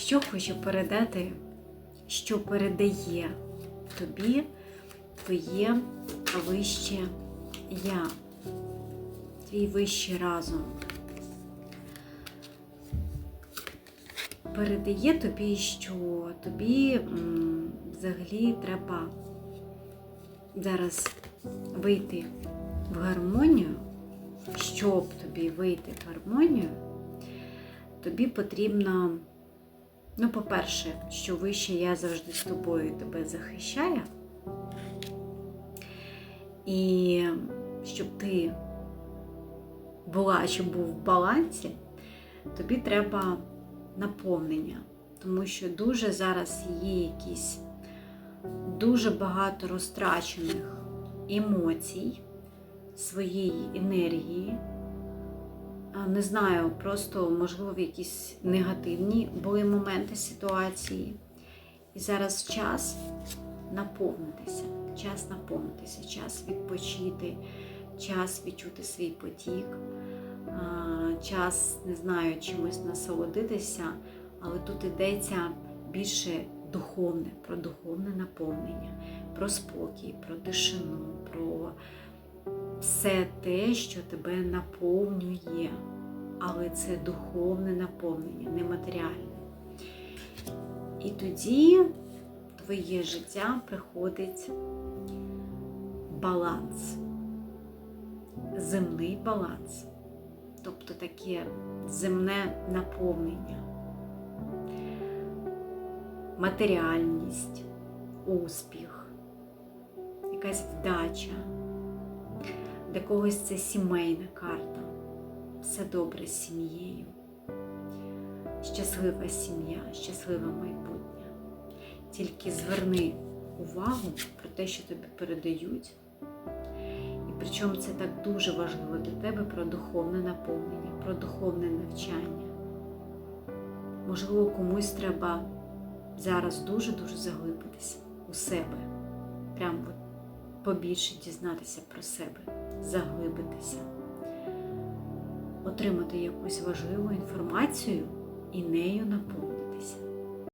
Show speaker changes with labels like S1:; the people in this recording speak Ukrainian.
S1: що хочу передати, що передає тобі твоє вище я, твій вищий разум. Передає тобі, що тобі взагалі треба зараз вийти в гармонію, щоб тобі вийти в гармонію, тобі потрібно, ну, по-перше, що вище я завжди з тобою тебе захищає. І щоб ти була, щоб був в балансі, тобі треба наповнення. Тому що дуже зараз є якісь дуже багато розтрачених емоцій, своєї енергії. Не знаю, просто, можливо, якісь негативні були моменти ситуації. І зараз час наповнитися, час наповнитися, час відпочити, час відчути свій потік, час, не знаю, чимось насолодитися, але тут йдеться більше духовне, про духовне наповнення, про спокій, про тишину, про все те, що тебе наповнює, але це духовне наповнення, нематеріальне. І тоді твоє життя приходить баланс, земний баланс, тобто таке земне наповнення, матеріальність, успіх, якась вдача. Для когось це сімейна карта. Все добре з сім'єю. Щаслива сім'я, щасливе майбутнє. Тільки зверни увагу про те, що тобі передають. І причому це так дуже важливо для тебе про духовне наповнення, про духовне навчання. Можливо, комусь треба зараз дуже-дуже заглибитися у себе. Прямо побільше дізнатися про себе, заглибитися, отримати якусь важливу інформацію і нею наповнитися.